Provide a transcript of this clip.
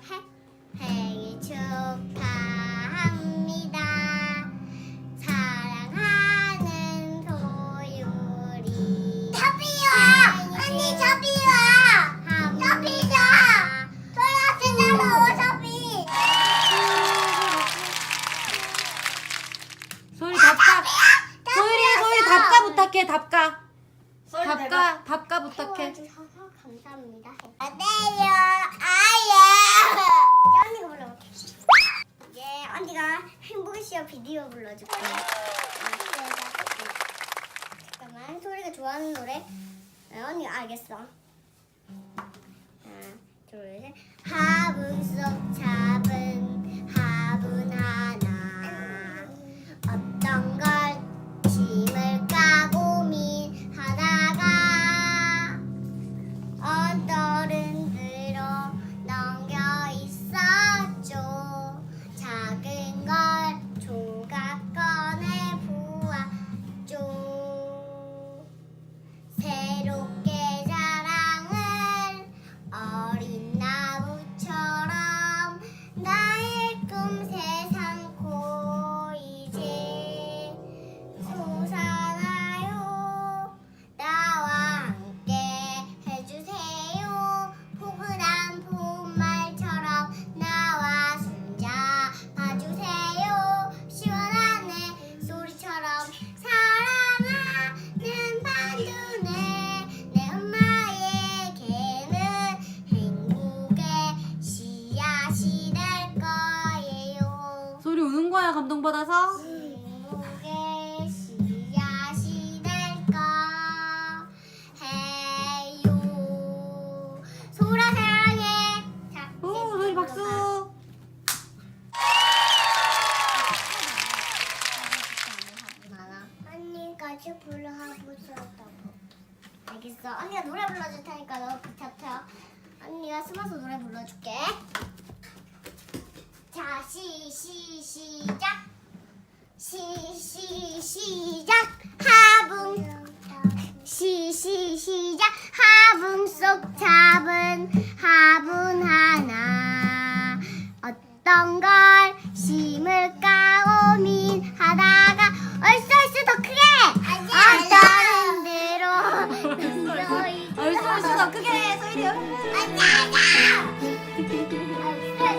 해, 생일 축하합니다. 사랑하는 소율이! 언니, 답가. 소율이 소율이 답가 부탁해. 답가. 부탁해. 감사합니다. 어때요? 아예! 언니가 불러볼게. 이제 언니가 행복의 시어 비디오 불러줄게. 잠깐만 소리가 좋아하는 노래. 아, 언니 알겠어. 하나, 둘, 셋. 화분 속잡 감동받아서? 행복의 씨앗이 될까 해요. 소라 사랑해. 자, 오 이제 소율이 불러봐. 박수. 언니까지 불러하고 싶다고. 알겠어. 언니가 노래 불러줄 테니까 너 곁에 언니가 숨어서 노래 불러줄게 시시 시작 하붕. 시시 시작 하붕 속 잡은 하분 하나. 어떤 걸 심을까 고민하다가 얼쑤 얼쑤 더 크게. 어떤 대로 얼쑤 얼쑤 더 크게 소리요. 안녕.